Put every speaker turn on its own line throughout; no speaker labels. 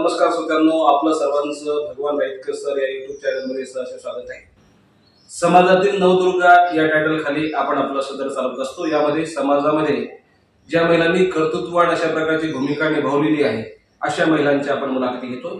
नमस्कार श्रोत्यांनो आपलं सर्वांचं भगवान राईतकर सर या युट्यूब चॅनलमध्ये सहर्ष स्वागत आहे. समाजातील नवदुर्गा या टायटल खाली आपण आपला सदर चालवत असतो. यामध्ये समाजामध्ये ज्या महिलांनी कर्तृत्ववाद अशा प्रकारची भूमिका निभावलेली आहे अशा महिलांची आपण मुलाखती घेतो.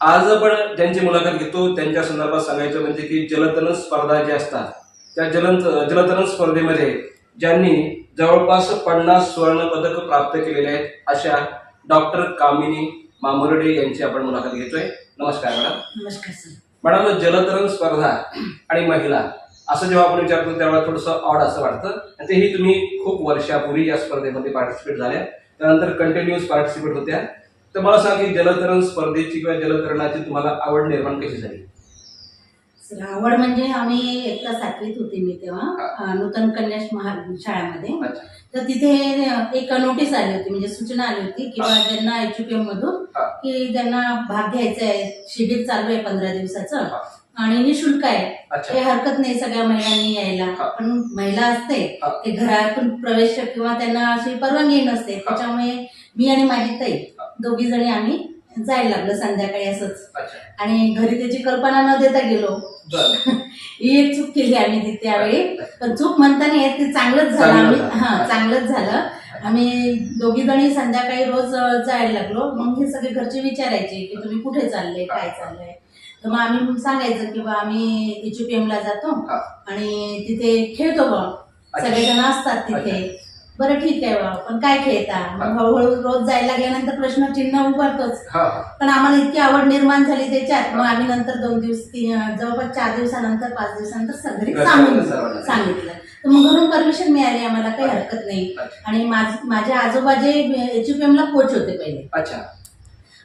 आज आपण ज्यांची मुलाखत घेतो त्यांच्या संदर्भात सांगायचं म्हणजे की जलतरण स्पर्धा ज्या असतात त्या जलन जलतरण स्पर्धेमध्ये ज्यांनी जवळपास पन्नास सुवर्ण पदक प्राप्त केलेले आहेत अशा डॉक्टर कामिनी मामुर्डे यांची आपण मुलाखत घेतोय. नमस्कार मॅडम.
नमस्कार सर.
मॅडम जलतरण स्पर्धा आणि महिला असं जेव्हा आपण विचारतो त्यावेळेला थोडंसं ऑड असं वाटतं. आणि तेही तुम्ही खूप वर्षापूर्वी या स्पर्धेमध्ये पार्टिसिपेट झाल्या. त्यानंतर कंटिन्युअस पार्टिसिपेट होत्या. तर मला सांग की जलतरण स्पर्धेची किंवा जलतरणाची तुम्हाला आवड निर्माण कशी झाली?
आवड म्हणजे आम्ही एकदा सातवीत होते मी तेव्हा नूतन कन्या शाळेमध्ये. तर तिथे एक नोटीस आली होती म्हणजे सूचना आली होती किंवा ज्यांना एज्युकेम मधून
हा.
की ज्यांना भाग घ्यायचा आहे शिबिर चालू आहे पंधरा दिवसाचं
हा.
आणि निशुल्क आहे. काही हरकत नाही सगळ्या महिलांनी यायला.
हा.
पण महिला असते
हा.
ते घरातून प्रवेश किंवा त्यांना अशी परवानगी नसते. त्याच्यामुळे मी आणि माझी ताई दोघी जणी आम्ही जायला लागलो संध्याकाळी असंच. आणि घरी त्याची कल्पना न देता गेलो. ही एक चूक केली आम्ही ती त्यावेळी पण चूक म्हणताना ते चांगलंच झालं. आम्ही. हा चांगलंच झालं. आम्ही दोघी जणी संध्याकाळी रोज जायला लागलो. मग हे सगळे घरचे विचारायचे की तुम्ही कुठे चालले काय चाललंय? तर मग आम्ही सांगायचं की बा आम्ही ला जातो. आणि तिथे खेळतो बा. सगळेजण असतात तिथे. बरं ठीक आहे बा पण काय खेळता? मग हळूहळू रोज जायला लागल्यानंतर प्रश्न चिन्ह उभारतोच पण आम्हाला इतकी आवड निर्माण झाली त्याच्यात. मग आम्ही नंतर दोन दिवस जवळपास चार दिवसानंतर पाच दिवसानंतर सगळे सांगून. सांगितलं. तर मग घरून परमिशन मिळाली आम्हाला काही हरकत नाही. आणि माझ- आजोबा जे एचयूपीएम ला कोच होते पहिले.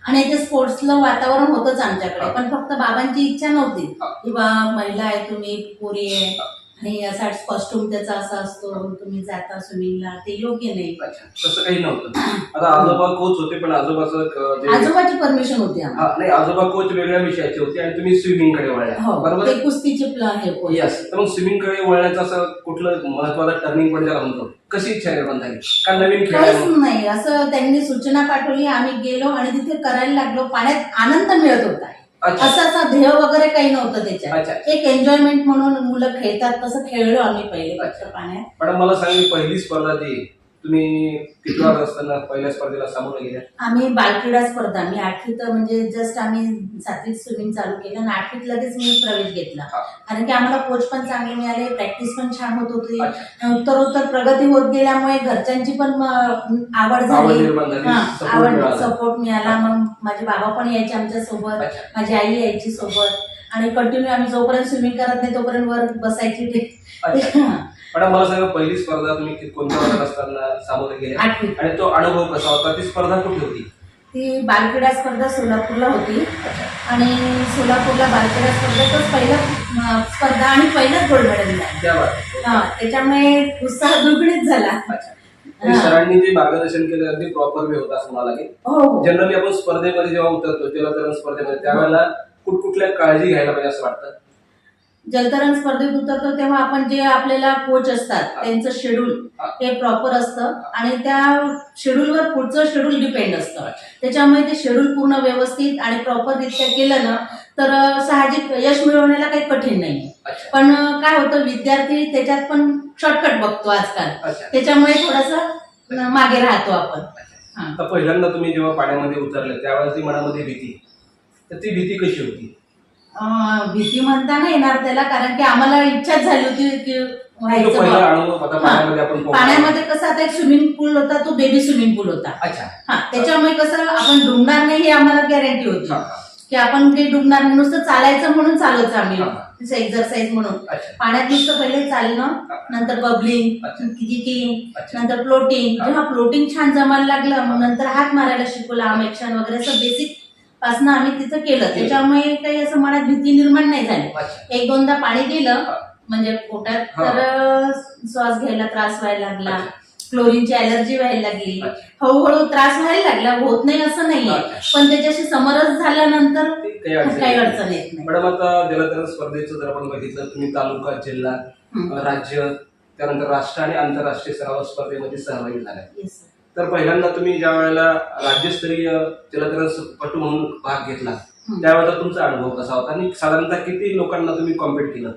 आणि ते स्पोर्ट्सला वातावरण होतंच आमच्याकडे. पण फक्त बाबांची इच्छा नव्हती. की बा महिला आहे तुम्ही पोरी आहे. आणि असा कॉस्ट्युम त्याचा असा असतो तुम्ही जाता स्विमिंगला ते योग्य नाही.
अच्छा तसं काही नव्हतं. आता आजोबा कोच होते पण आजोबाचं क- जे-
आजोबाची परमिशन होती आम्हाला.
हा नाही आजोबा कोच वेगळ्या विषयाचे होते आणि तुम्ही स्विमिंगकडे वळल्या.
हो
बरोबर?
ते कुस्तीचे प्ल- हे coach.
यस तर मग स्विमिंगकडे वळण्याचं असं कुठलं महत्वाचं टर्निंग पॉईंट ज्याला म्हणतो? कशी इच्छा निर्माण झाली का नवीन खेळ आहे
काहीच
म्हणून?
नाही. असं त्यांनी सूचना पाठवली आम्ही गेलो आणि तिथे करायला लागलो. पाण्यात आनंद मिळत होता.
अच्छा.
असं असं ध्येय वगैरे काही नव्हतं त्याच्यात.
अच्छा.
एक एन्जॉयमेंट म्हणून मुलं खेळतात तसं खेळलो आम्ही पहिले पाण्यात.
मॅडम मला सांगितलं पहिली स्पर्धा ती तुम्ही किती असताना पहिल्या स्पर्धेला सामोरं गेल्या
आम्ही बालक्रीडा स्पर्धा. मी आठवीत म्हणजे जस्ट आम्ही सातवीत स्विमिंग चालू केलं आणि आठवीत लगेच मी प्रवेश घेतला.
हा.
कारण की आम्हाला कोच पण चांगले मिळाले प्रॅक्टिस पण छान होत होती.
अच्छा.
उत्तरोत्तर प्रगती होत गेल्यामुळे घरच्यांची पण म, आवड
आवड
झाली
निर्माण झाली.
हा,
support
आवड
मिळाला.
सपोर्ट मिळाला. मग माझे बाबा पण यायचे आमच्यासोबत
अच्छा.
माझी आई यायची सोबत. आणि कंटिन्यू आम्ही जोपर्यंत स्विमिंग करत नाही तोपर्यंत वर बसायची
अच्छा. मॅडम मला सांगा पहिली स्पर्धा तुम्ही कोणत्या वर्गात असताना सामोरे
आठवी.
आणि तो अनुभव कसा होता? ती स्पर्धा कुठे होती?
ती बालक्रीडा स्पर्धा सोलापूरला होती. आणि सोलापूरला बालक्रीडा स्पर्धेतच पहिलं स्पर्धा आणि पहिलंच गोल्ड मेडल मिळालं
त्या बाबतीत.
हा, त्याच्यामुळे उत्साह दुगणीच झाला.
अच्छा. आणि सरांनी जे मार्गदर्शन केलं अगदी प्रॉपर वे होता असं मला लागेल
हो हो.
जनरली आपण स्पर्धेमध्ये जेव्हा उतरतो जलतरण स्पर्धेमध्ये त्यावेळेला कुठकुठल्या काळजी घ्यायला पाहिजे असं वाटतं?
जलतरण स्पर्धेत उतरतो तेव्हा आपण जे आपल्याला कोच असतात त्यांचं शेड्यूल
हा.
प्रॉपर असतं आणि त्या शेड्यूलवर पुढचं शेड्यूल डिपेंड असतं. त्याच्यामुळे ते शेड्यूल पूर्ण व्यवस्थित आणि प्रॉपर रित्या केलं ना तर साहजिक यश मिळवण्याला काही कठीण नाही. पण काय होतं विद्यार्थी त्याच्यात पण शॉर्टकट बघतो आजकाल. त्याच्यामुळे थोडस मागे राहतो आपण.
पहिल्यांदा तुम्ही जेव्हा पाण्यामध्ये उतरले त्यावेळेस ती मनामध्ये भीती. तर ती भीती कशी होती?
भीती म्हणता नाही येणार त्याला कारण की आम्हाला इच्छाच झाली होती की व्हायचं बा.
पाण्यामध्ये
कसं आता एक स्विमिंग पूल होता तो बेबी स्विमिंग पूल होता.
अच्छा.
हा त्याच्यामुळे कसं आपण डुबणार नाही ही आम्हाला गॅरंटी होती. की आपण काही डुबणार नाही नुसतं चालायचं म्हणून चालवचं आम्ही. एक्झरसाइज म्हणून.
अच्छा.
पाण्यात नुसतं पहिले चालणं. नंतर बबलिंग
अच्छा.
किकिंग
अच्छा.
नंतर फ्लोटिंग
हा.
जेव्हा फ्लोटिंग छान जमायला लागलं मग नंतर हात मारायला शिकवलं आम ऍक्शन वगैरे असं बेसिक पासनं आम्ही तिथं केलं त्याच्यामुळे काही असं मनात भीती निर्माण नाही झाली एक दोनदा पाणी
हा.
म्हणजे पोटात. तर श्वास घ्यायला त्रास व्हायला लागला. क्लोरीनची अलर्जी व्हायला लागली. हळूहळू त्रास व्हायला लागला होत नाही असं नाहीये. पण त्याच्याशी समरस झाल्यानंतर
काही अडचण
येत नाही
मॅडम आता जलतरण स्पर्धेचं जर आपण बघितलं तुम्ही तालुका जिल्हा. राज्य त्यानंतर राष्ट्र आणि आंतरराष्ट्रीय सराव स्पर्धेमध्ये सहभागी
sir.
तर पहिल्यांदा तुम्ही ज्या वेळेला राज्यस्तरीय जलतरण म्हणून भाग घेतला. त्यावेळेला तुमचा अनुभव कसा होता आणि साधारणतः किती लोकांना तुम्ही कॉम्पिट केलं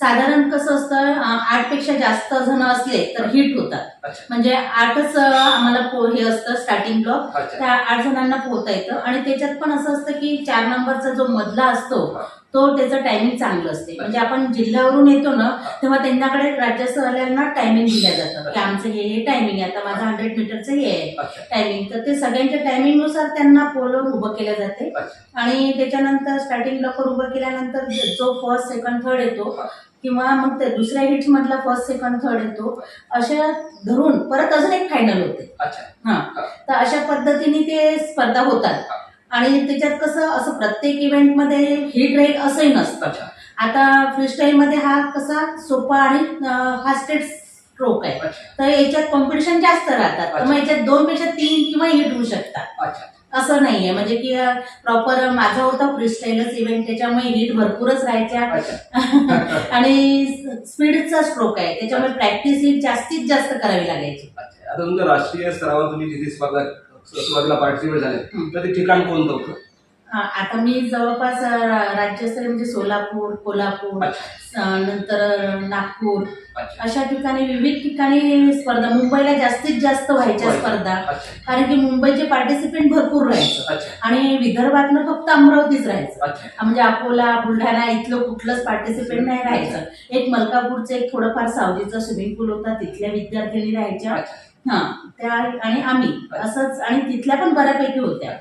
साधारण कसं असतं आठपेक्षा जास्त जण असले तर हिट होतात. म्हणजे आठच आम्हाला पो- हे असतं स्टार्टिंग ब्लॉक त्या आठ जणांना पोहता येतं. आणि त्याच्यात पण असं असतं की चार नंबरचा जो मधला असतो. तो त्याचं टायमिंग चांगलं असते. म्हणजे आपण जिल्ह्यावरून येतो ना तेव्हा त्यांच्याकडे राज्यस्तरवाल्यांना टायमिंग दिल्या जातं. की आमचं हे हे टायमिंग आहे. आता माझं हंड्रेड मीटरचं हे आहे टायमिंग तर ते सगळ्यांच्या टायमिंगनुसार त्यांना पोलवर उभं केलं जाते. आणि त्याच्यानंतर स्टार्टिंग ब्लॉकवर उभं केल्यानंतर जो फर्स्ट सेकंड थर्ड येतो. किंवा मग ते दुसऱ्या हिट्स मधला फर्स्ट सेकंड थर्ड येतो अशा धरून परत अजून एक फायनल होते.
अच्छा.
हा. तर अशा पद्धतीने ते स्पर्धा होतात. आणि त्याच्यात कसं असं प्रत्येक इव्हेंटमध्ये हिट राहील असंही नसतं. आता फ्रीस्टाईल मध्ये हा कसा सोपा आणि फास्टेस्ट स्ट्रोक आहे. तर याच्यात कॉम्पिटिशन जास्त राहतात. मग याच्यात दोन पेक्षा तीन किंवा हिट होऊ शकतात.
अच्छा.
असं नाहीये. म्हणजे की प्रॉपर माझा होता फ्रीस्टाईलच इव्हेंट त्याच्यामुळे हिट भरपूरच राहायच्या. आणि स्पीडचा स्ट्रोक आहे. त्याच्यामुळे प्रॅक्टिस ही जास्तीत जास्त करावी लागायची.
आता तुमच्या राष्ट्रीय स्तरावर तुम्ही जिथे स्पर्धा सुरुवातीला पार्टिसिपेट झाले. तर ते ठिकाण कोणतं होतं?
आता मी जवळपास राज्यस्तरीय म्हणजे सोलापूर कोल्हापूर नंतर नागपूर अशा ठिकाणी विविध ठिकाणी स्पर्धा मुंबईला जास्तीत जास्त व्हायच्या स्पर्धा. कारण की मुंबईचे पार्टिसिपेंट भरपूर राहायचं. आणि विदर्भातनं फक्त अमरावतीच राहायचं. म्हणजे अकोला बुलढाणा इथलं कुठलंच पार्टिसिपेंट नाही राहायचं. एक मलकापूरचं एक थोडंफार सावजीचा स्विमिंग पूल होता तिथल्या विद्यार्थिनी राहायच्या. हा त्या आणि आम्ही. असंच आणि तिथल्या पण बऱ्यापैकी होत्या.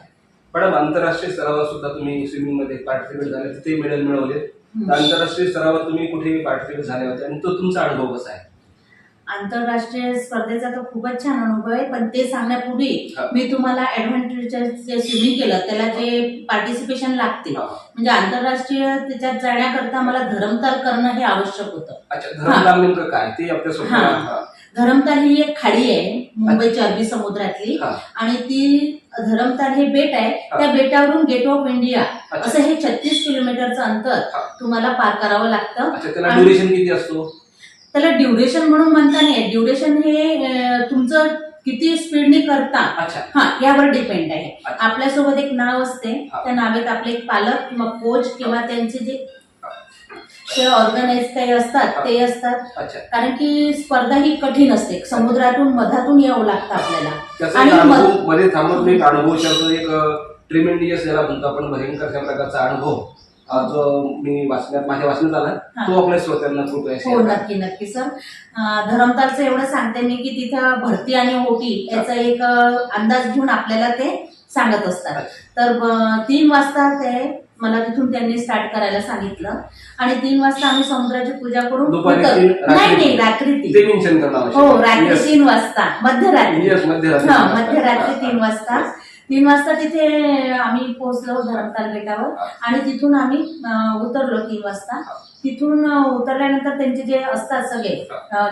मॅडम आंतरराष्ट्रीय स्तरावर सुद्धा तुम्ही स्विमिंगमध्ये पार्टिसिपेट झाले तिथे मेडल मिळवले. तर आंतरराष्ट्रीय स्तरावर तुम्ही कुठे पार्टिसिपेट झाले होते आणि तो तुमचा अनुभव कसा आहे?
आंतरराष्ट्रीय स्पर्धेचा तर खूपच छान अनुभव आहे पण ते सांगण्यापूर्वी. मी तुम्हाला जे स्विमिंग केलं त्याला जे पार्टिसिपेशन लागते. म्हणजे आंतरराष्ट्रीय त्याच्यात जाण्याकरता मला धरमताल करणं हे आवश्यक होतं.
काय? ते
हा. धरमताल ही एक खाडी आहे मुंबईच्या अरबी समुद्रातली. आणि ती धरमताल हे बेट आहे. त्या बेटावरून गेट ऑफ इंडिया. असं हे छत्तीस किलोमीटरचं अंतर. तुम्हाला पार करावं लागतं
अच्छा त्याला ड्युरेशन किती असतो
त्याला ड्युरेशन म्हणून म्हणता नाही ड्युरेशन हे तुमचं किती स्पीडने करता हा यावर डिपेंड आहे. आपल्यासोबत एक नाव असते. त्या नावेत आपले एक पालक किंवा कोच किंवा त्यांचे जे ऑर्गनाईज काही असतात ते असतात.
अच्छा.
कारण की स्पर्धा ही कठीण असते. समुद्रातून मधातून यावं लागतं आपल्याला. आणि
अनुभवमध्ये थांबत मी एक अनुभव शब्द एक ट्रिमेंडियस ज्याला म्हणतो आपण भयंकर त्या प्रकारचा अनुभव. अं, जो मी वाचण्यात माझ्या वाचण्यात आला
हा.
तो आपल्या श्रोत्यांना कृपया
हो
share करा.
नक्की नक्की सर अं, धरमतालचं एवढं सांगते मी की तिथं भरती आणि ओटी याचा एक अं, अंदाज घेऊन आपल्याला ते सांगत असतात. तर ब- तीन वाजता ते मला तिथून त्यांनी स्टार्ट करायला सांगितलं आणि तीन वाजता आम्ही समुद्राची पूजा करून
दुपारी
उतर-
तीन,
नाही
रात्री
नाही. रात्री तीन
ते मेन्शन
हो. रात्री. तीन वाजता मध्यरात्री
Yes, मध्यरात्री
हा
तीन वाजता.
मध्यरात्री तीन. वाजता तीन वाजता तिथे आम्ही पोहोचलो धरमताल बेटावर. आणि तिथून आम्ही अं, उतरलो तीन वाजता. तिथून अं, उतरल्यानंतर त्यांचे जे असतात सगळे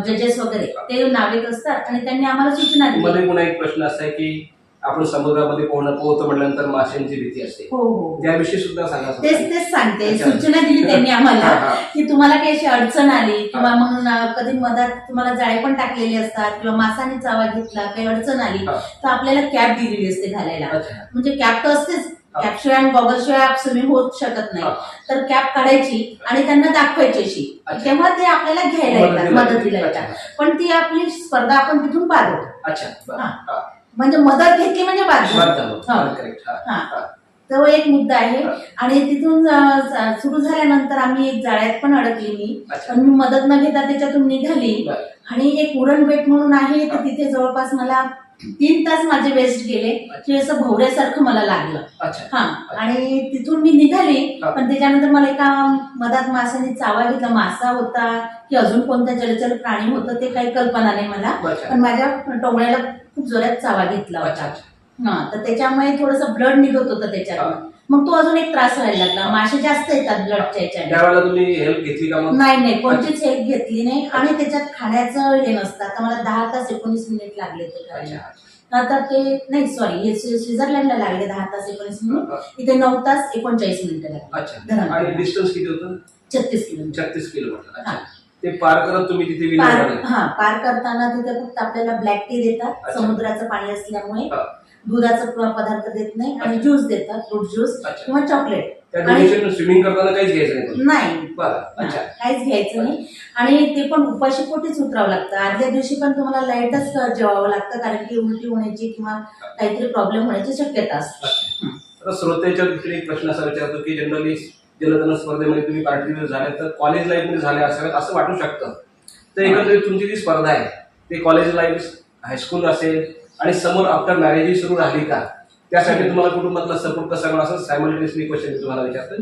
जजेस वगैरे ते नावेत असतात आणि त्यांनी आम्हाला सूचना दिली
मध्ये पुन्हा एक प्रश्न असा आहे की आपण समुद्रामध्ये पोहणं पोहतो म्हटल्यानंतर माशांची भीती असते
हो हो
त्याविषयी सुद्धा सांगा
तेच तेच सांगते
अच्छा.
सूचना दिली त्यांनी आम्हाला
हा.
की तुम्हाला काही अशी अडचण आली किंवा मग अं, कधी मधात तुम्हाला जाळे पण टाकलेले असतात किंवा मासाने चावा घेतला काही अडचण आली
हा.
तर आपल्याला कॅप दिलेली असते घालायला
अच्छा
म्हणजे कॅप तर असतेच
हा.
कॅपशिवाय आणि गॉगलशिवाय स्विमिंग होत शकत नाही
हा.
तर कॅप काढायची आणि त्यांना दाखवायची अशी
अच्छा.
तेव्हा ते आपल्याला घ्यायला येतात
मदतीला
मदतीला
अच्छा.
येतात पण ती आपली स्पर्धा आपण तिथून पार होतो
अच्छा बरं.
हा.
हा.
म्हणजे मदत घेतली म्हणजे बाद. हा. तो एक मुद्दा आहे. आणि तिथून सुरू झाल्यानंतर आम्ही एक जाळ्यात पण अडकली मी.
अच्छा.
पण मी मदत न घेता त्याच्यातून निघाली. आणि एक उरण बेट म्हणून आहे. तर तिथे जवळपास मला तीन तास माझे वेस्ट गेले. की असं भोवऱ्यासारखं मला लागलं. हा. आणि तिथून मी निघाली. पण त्याच्यानंतर मला एका मधात माशाने चावा घेतला. मासा होता की अजून कोणता जलचर प्राणी होतं ते काही कल्पना नाही मला. पण माझ्या टोंगळ्याला खूप जोरात चावा घेतला होता. हा तर त्याच्यामुळे थोडस ब्लड निघत होतं त्याच्यात मग तो अजून एक त्रास व्हायला लागला. मासे जास्त येतात ब्लडच्या याच्याने.
त्यावेळेला तुम्ही हेल्प घेतली का मग?
नाही नाही कोणतीच हेल्प घेतली नाही. आणि त्याच्यात खाण्याचं हे नसतं. आता मला दहा तास एकोणीस मिनिट लागले ते करायला. आता ते नाही सॉरी हे स्वित्झर्लंडला लागले दहा तास एकोणीस मिनिट. इथे नऊ तास एकोणचाळीस मिनिटं लागले.
अच्छा.
धरा.
आणि डिस्टन्स किती होतं?
छत्तीस किलोमीटर.
छत्तीस किलोमीटर. अच्छा. ते पार करत तुम्ही तिथे
पार हा पार करताना तिथे फक्त आपल्याला ब्लॅक टी देतात
अच्छा.
समुद्राचं पाणी असल्यामुळे.
हा.
दुधाचा प- पदार्थ देत नाही आणि ज्यूस देतात फ्रूट ज्यूस
अच्छा.
किंवा चॉकलेट
त्या
आणि-
डोनेशन स्विमिंग करताना काहीच घ्यायचं नाही तुम्ही.
नाही.
बरं अच्छा.
काहीच घ्यायचं नाही. आणि ते पण उपाशी पोटीच उतरावं लागतं. आदल्या दिवशी पण तुम्हाला लाईटच जेवावं लागतं कारण की उलटी होण्याची किंवा काहीतरी प्रॉब्लेम होण्याची शक्यता असते.
अच्छा. श्रोत्याच्या दृष्टीने एक प्रश्न असा विचारतो की जनरली जलतरण स्पर्धेमध्ये तुम्ही पार्टिसिपेट झाले तर कॉलेज लाईफमध्ये झाले असाव्यात असं वाटू शकतं. तर एकंदरीत तुमची जी स्पर्धा आहे ते कॉलेज लाईफ हायस्कूल असेल आणि समोर आफ्टर मॅरेज सुरू राहिली का? त्यासाठी तुम्हाला कुटुंबातला सपोर्ट कसा मिळाला असं सायमल्टेनियसली क्वेश्चन तुम्हाला विचारतो.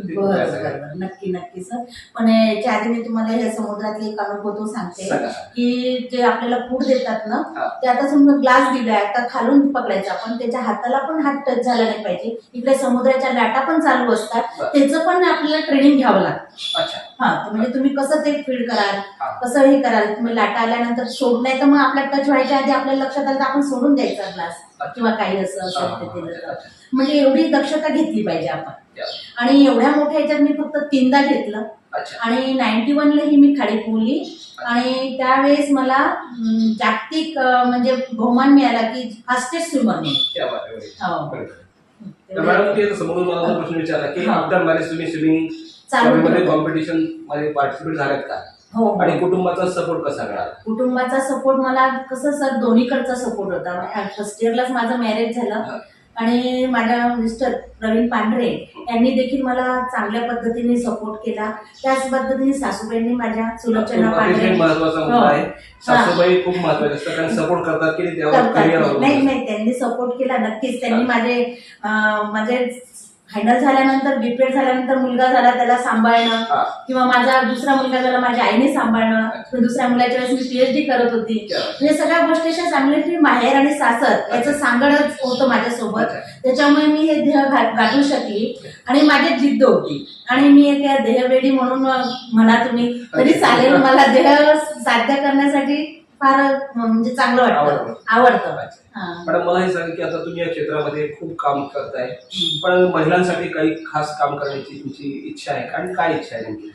नक्की नक्की सर पण याच्या आधी मी तुम्हाला हे समुद्रातले एक अनुभव तो सांगते
सांगा.
की जे आपल्याला फूड देतात ना. ते आता समजा ग्लास दिलाय आता खालून पकडायचा पण त्याच्या हाताला पण हात टच झाला नाही पाहिजे इकडे समुद्राच्या लाटा पण चालू असतात. त्याचं पण आपल्याला ट्रेनिंग घ्यावं लागतं
अच्छा
हा म्हणजे तुम्ही कसं ते फीड कराल. कसं हे कराल तुम्ही लाटा आल्यानंतर सोड नाही तर मग आपल्या टच व्हायच्या आधी आपल्याला लक्षात आलं तर आपण सोडून द्यायचा ग्लास किंवा काही असं.
अच्छा.
म्हणजे एवढी दक्षता घेतली पाहिजे आपण. आणि एवढ्या मोठ्या ह्याच्यात मी फक्त तीनदा घेतलं आणि नाईन्टी वनलाही मी खाडी पोहली आणि त्यावेळेस मला जागतिक म्हणजे बहुमान मिळाला की फास्टेस्ट स्विमर मी
क्या बात आहे, very
हो.
समोरून मला प्रश्न विचारला की. आफ्टर मॅरेज तुम्ही स्विमिंग. कॉम्पिटिशनमध्ये पार्टिसिपेट झाल्यात का
हो.
आणि कुटुंबाचा सपोर्ट कसा मिळाला?
कुटुंबाचा सपोर्ट मला कसं सर दोन्हीकडचा सपोर्ट होता. फर्स्ट इयरलाच माझं मॅरेज झालं. आणि माझ्या मिस्टर प्रवीण पांढरे यांनी देखील मला चांगल्या पद्धतीने सपोर्ट केला. त्याच पद्धतीने सासूबाईंनी माझ्या सुलोचना
अतिशय
पांढरे हो.
आहे. सासूबाई खूप महत्त्वाचे असतात कारण सपोर्ट करतात की
नाही नाही त्यांनी सपोर्ट केला. नक्कीच त्यांनी माझे माझे फायनल झाल्यानंतर बीपीएड झाल्यानंतर मुलगा झाला त्याला सांभाळणं
हा.
किंवा माझा दुसरा मुलगा झाला माझ्या आईने सांभाळणं. दुसऱ्या मुलाच्या वेळेस मी पीएचडी करत होती. म्हणजे सगळ्या गोष्टीच्या चांगली माहेर आणि सासर याचं सांगडच होतं माझ्यासोबत. त्याच्यामुळे मी हे ध्येय गा- गाठू शकली. आणि माझी जिद्द होती. आणि मी एक ध्येयवेडी म्हणून म्हणा तुम्ही तरी चालेल मला ध्येय साध्य करण्यासाठी फार म्हणजे चांगलं वाटतं.
आवडतं.
आवडतं.
अच्छा.
हा.
मॅडम मला हे सांगा की आता तुम्ही या क्षेत्रामध्ये खूप काम करताय पण महिलांसाठी काही खास काम करण्याची तुमची इच्छा आहे का? आणि काय इच्छा आहे नेमकी?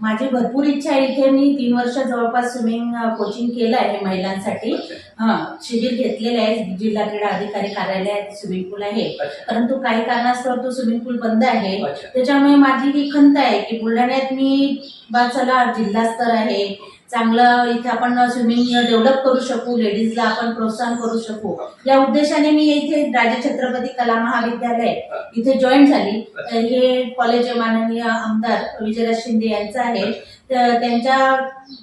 माझी भरपूर इच्छा आहे इथे मी तीन वर्ष जवळपास स्विमिंग कोचिंग केलं आहे महिलांसाठी. हा शिबिर घेतलेले आहे. जिल्हा क्रीडा अधिकारी कार्यालयात स्विमिंग पूल आहे.
अच्छा.
परंतु काही कारणास्तव तो स्विमिंग पूल बंद आहे.
अच्छा.
त्याच्यामुळे माझी ही खंत आहे की बुलढाण्यात मी बा चला जिल्हा स्तर आहे. चांगलं इथे आपण स्विमिंग डेव्हलप करू शकू लेडीजला आपण प्रोत्साहन करू शकू. या उद्देशाने मी इथे राजा छत्रपती कला महाविद्यालय इथे जॉईन झाली. तर हे कॉलेज माननीय आमदार विजयराज शिंदे यांचं आहे. त्यांच्या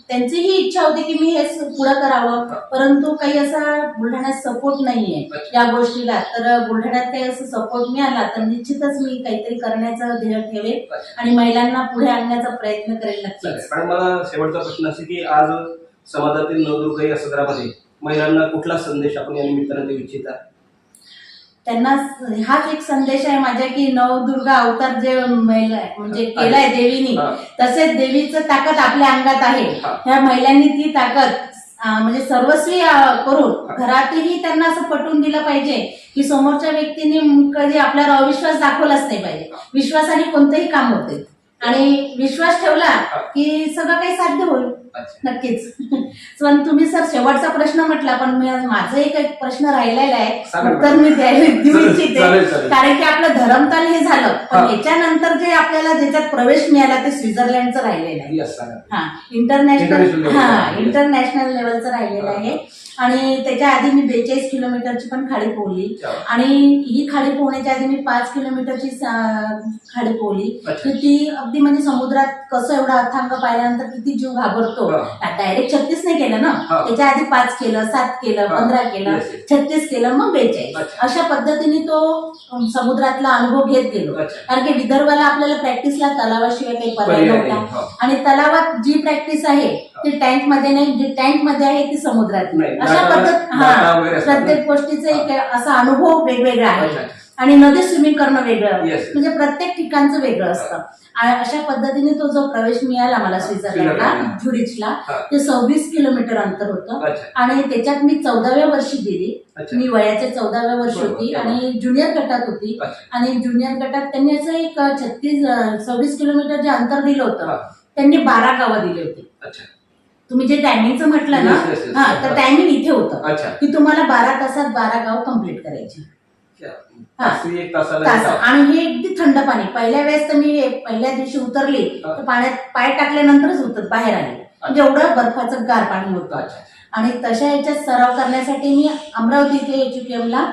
त्यांची ही इच्छा होती की मी हे पुढं करावं. परंतु काही असा बुलढाण्यात सपोर्ट नाहीये या गोष्टीला. तर बुलढाण्यात काही असं सपोर्ट मिळाला तर निश्चितच मी काहीतरी करण्याचं ध्येय ठेवेल आणि महिलांना पुढे आणण्याचा प्रयत्न करेल नक्कीच.
मला शेवटचा प्रश्न असे की आज समाजातील नवदुर्ग या सदरामध्ये महिलांना कुठला संदेश आपण या निमित्तानं देऊ इच्छिता?
त्यांना हाच एक संदेश आहे माझ्या की नवदुर्गा अवतार जे महिला म्हणजे केलाय देवीनी. तसेच देवीचं ताकद आपल्या अंगात आहे. ह्या महिलांनी ती ताकद म्हणजे सर्वस्वी करून. घरातही त्यांना असं पटवून दिलं पाहिजे की समोरच्या व्यक्तीने कधी आपल्यावर अविश्वास दाखवलाच नाही पाहिजे विश्वासाने कोणतंही काम होते आणि विश्वास ठेवला की सगळं काही साध्य होईल नक्कीच पण तुम्ही सर शेवटचा प्रश्न म्हटला पण मी माझा एक प्रश्न राहिलेला आहे. उत्तर मी देऊ इच्छिते. कारण की आपलं धरमताल हे झालं पण. याच्यानंतर जे आपल्याला ज्याच्यात प्रवेश मिळाला ते स्वित्झर्लंडचं राहिलेलं आहे. हा इंटरनॅशनल. हा इंटरनॅशनल लेवलचं राहिलेलं आहे आणि त्याच्या आधी मी बेचाळीस किलोमीटरची पण खाडी पोहली. आणि ही खाडी पोहण्याच्या आधी मी पाच किलोमीटरची खाडी पोहली. तर ती अगदी म्हणजे समुद्रात कसं एवढा अथांग पाहिल्यानंतर किती जीव घाबरतो. डायरेक्ट छत्तीस नाही केलं ना. त्याच्या आधी पाच केलं सात केलं. पंधरा केलं. छत्तीस केलं मग बेचाळीस. अशा पद्धतीने तो समुद्रातला अनुभव घेत गेलो. कारण की विदर्भाला आपल्याला प्रॅक्टिसला तलावाशिवाय काही पर्याय नव्हता. आणि तलावात जी प्रॅक्टिस आहे ती टँकमध्ये नाही जी टँकमध्ये आहे ती समुद्रात
नाही,
अशा पद्धत हा. प्रत्येक गोष्टीचा एक असा अनुभव वेगवेगळा आहे. आणि नदीत स्विमिंग करणं वेगळं. म्हणजे प्रत्येक ठिकाणचं वेगळं असतं अशा पद्धतीने तो जो प्रवेश मिळाला मला स्वित्झर्लंडला. झुरिचला. ते सव्वीस किलोमीटर अंतर होतं आणि त्याच्यात मी चौदाव्या वर्षी गेली मी वयाच्या चौदाव्या वर्षी होती. आणि ज्युनियर गटात होती आणि ज्युनियर गटात त्यांनी असं एक छत्तीस सव्वीस किलोमीटर जे अंतर दिलं. होतं त्यांनी बारा गावं दिली होती तुम्ही जे टायमिंगचं म्हटलं ना
Yes, yes, yes.
हा तर टायमिंग इथे होतं.
अच्छा.
की तुम्हाला बारा तासात बारा गाव कंप्लीट करायचे.
क्या?
हा.
तासी एक तासाला
तास.
एक गाव.
आणि हे अगदी थंड पाणी. पहिल्या वेळेस तर मी पहिल्या दिवशी उतरली तर पाण्यात पाय टाकल्यानंतरच उतर बाहेर आले. म्हणजे एवढं बर्फाचं गार पाणी होतं.
अच्छा
आणि तशा याच्यात सराव करण्यासाठी मी अमरावती इथे एज्युकेमला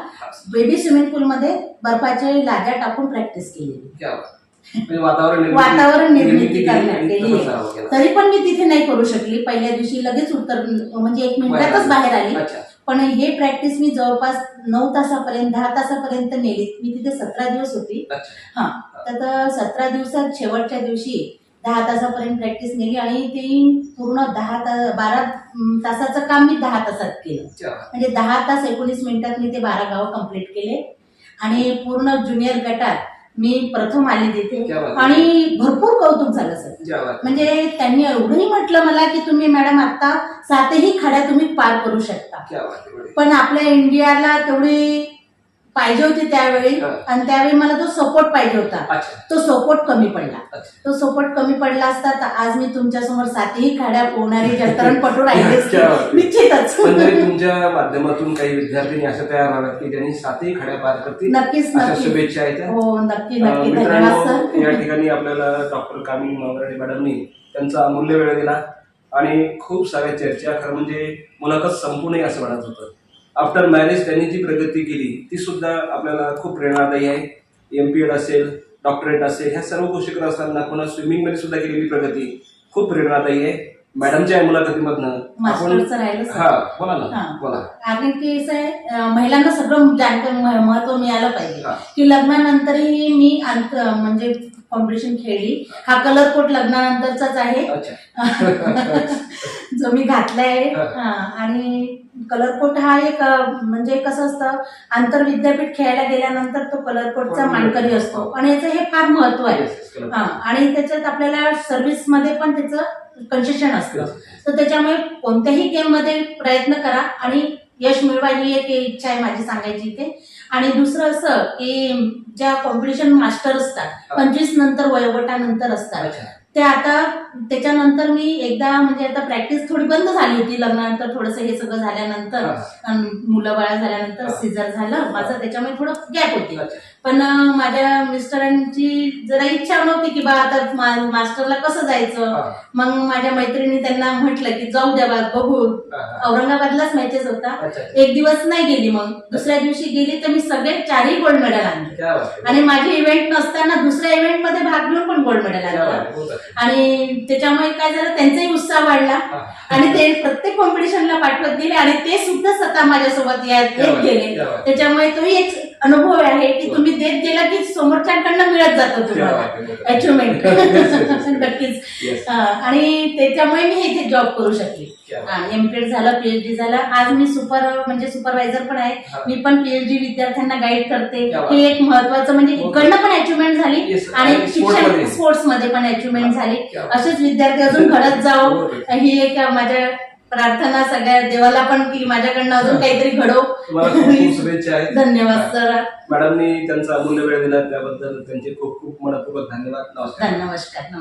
बेबी स्विमिंग पूलमध्ये बर्फाच्या लाद्या टाकून प्रॅक्टिस केली
क्या बात. म्हणजे वातावरण निर्मिती-
वातावरण निर्मिती
केली
करण्यात. तरी पण मी तिथे नाही करू शकली. पहिल्या दिवशी लगेच उतर म्हणजे एक मिनिटातच बाहेर आली. पण हे प्रॅक्टिस मी जवळपास नऊ तासापर्यंत दहा तासापर्यंत नेली. मी तिथे सतरा दिवस होती. हा. तर सतरा दिवसात शेवटच्या दिवशी दहा तासापर्यंत प्रॅक्टिस नेली आणि ती पूर्ण दहा तास बारा तासाचं काम मी दहा तासात केलं. म्हणजे दहा तास एकोणीस मिनिटात मी ते बारा गाव कंप्लीट केले. आणि पूर्ण ज्युनियर गटात मी प्रथम आले तिथे. आणि भरपूर कौतुक झालं सर. म्हणजे त्यांनी एवढंही म्हटलं मला की तुम्ही मॅडम आता सातही खाड्या तुम्ही पार करू शकता. पण आपल्या इंडियाला तेवढी पाहिजे होती त्यावेळी. आणि त्यावेळी मला तो सपोर्ट पाहिजे होता. तो सपोर्ट कमी पडला. तो सपोर्ट कमी पडला असता तर आज मी तुमच्यासमोर सातही खाड्या पोहणारी जलतरणपटू राहिले. निश्चितच.
तरी तुमच्या माध्यमातून काही विद्यार्थ्यांनी असं तयार व्हाव्यात की ज्यांनी सातही खड्या पार करतील?
नक्कीच
शुभेच्छा आहेत
हो? नक्की नक्की. धन्यवाद
या ठिकाणी आपल्याला डॉक्टर कामिनी मावराडे मॅडमनी त्यांचा अमूल्य वेळ दिला आणि खूप साऱ्या चर्चा खरं म्हणजे मुलाखत संपू नये असं वाटत होतं. आफ्टर मॅरेज त्यांनी जी प्रगती केली ती सुद्धा आपल्याला खूप प्रेरणादायी आहे. एम पी एड असेल डॉक्टरेट असेल ह्या सर्व गोष्टी करत असताना पुन्हा स्विमिंगमध्ये सुद्धा केलेली प्रगती खूप प्रेरणादायी आहे. मॅडमच्या मुलाखतीमधनं आपण
मास्टरचं राहिलं सर.
बोला ना
हा.
बोला.
कारण की असं आहे अं, महिलांना सगळं जानकारी महत्त्व मिळालं पाहिजे.
हा.
की लग्नानंतरही मी अंत म्हणजे कॉम्पिटिशन खेळली. हा कलर कोट लग्नानंतरचाच आहे.
अच्छा.
जो मी घातलाय.
हा.
हा, आणि कलर कोट हा एक अं, म्हणजे कसं असतं आंतर विद्यापीठ खेळायला गेल्यानंतर तो कलर कोटचा मानकरी असतो. आणि याचं हे फार महत्त्व आहे.
Yes, yes, correct.
हा आणि त्याच्यात आपल्याला सर्व्हिसमध्ये पण त्याचं कन्सेशन असतं. तर त्याच्यामुळे कोणत्याही गेममध्ये प्रयत्न करा आणि यश मिळवा ही एक इच्छा आहे माझी सांगायची इथे. आणि दुसरं असं की ज्या कॉम्पिटिशन मास्टर असतात पंचवीस नंतर वयोगटानंतर असतात. ते आता त्याच्यानंतर मी एकदा म्हणजे आता प्रॅक्टिस थोडी बंद झाली होती लग्नानंतर थोडंसं हे सगळं झाल्यानंतर मुलं बाळा झाल्यानंतर. सिझर झालं माझं त्याच्यामुळे थोडं गॅप होती. पण माझ्या मिस्टरांची जरा इच्छा नव्हती की बा आता मास्टरला कसं जायचं
हा.
मग माझ्या मैत्रिणी त्यांना म्हटलं की जाऊ द्या बा बघू
हा, हा.
औरंगाबादलाच मॅचेस होता एक दिवस नाही गेली मग दुसऱ्या दिवशी गेली तर मी सगळे चारही गोल्ड मेडल आणले. आणि माझे इव्हेंट नसताना दुसऱ्या इव्हेंटमध्ये भाग घेऊन पण गोल्ड मेडल आणलं. आणि त्याच्यामुळे काय झालं त्यांचाही उत्साह वाढला
हा.
आणि ते प्रत्येक कॉम्पिटिशनला पाठवत गेले आणि ते सुद्धा स्वतः माझ्यासोबत येत गेले. त्याच्यामुळे तोही एक अनुभव आहे की तुम्ही गेला की समोरच्यांकडनं मिळत जातो तुम्हाला. अचिव्हमेंट. नक्कीच आणि त्याच्यामुळे मी इथे जॉब करू शकले. एमपीएड झालं पीएचडी झालं आज मी सुपर म्हणजे सुपरवायझर पण आहे. मी पण पीएचडी विद्यार्थ्यांना गाईड करते. हे एक महत्वाचं म्हणजे. इकडनं पण अचिव्हमेंट झाली आणि शिक्षण. स्पोर्ट्समध्ये पण अचिव्हमेंट झाली. असेच विद्यार्थी अजून घडत
हो.
ही एक माझ्या प्रार्थना सगळ्या देवाला पण की माझ्याकडनं अजून काहीतरी घडव
तुम्हाला खूप खूप शुभेच्छा आहेत.
धन्यवाद सर.
मॅडमनी त्यांचा अमूल्य वेळ दिला त्याबद्दल त्यांचे खूप खूप मनपूर्वक धन्यवाद. नमस्कार.
नमस्कार नमस्कार.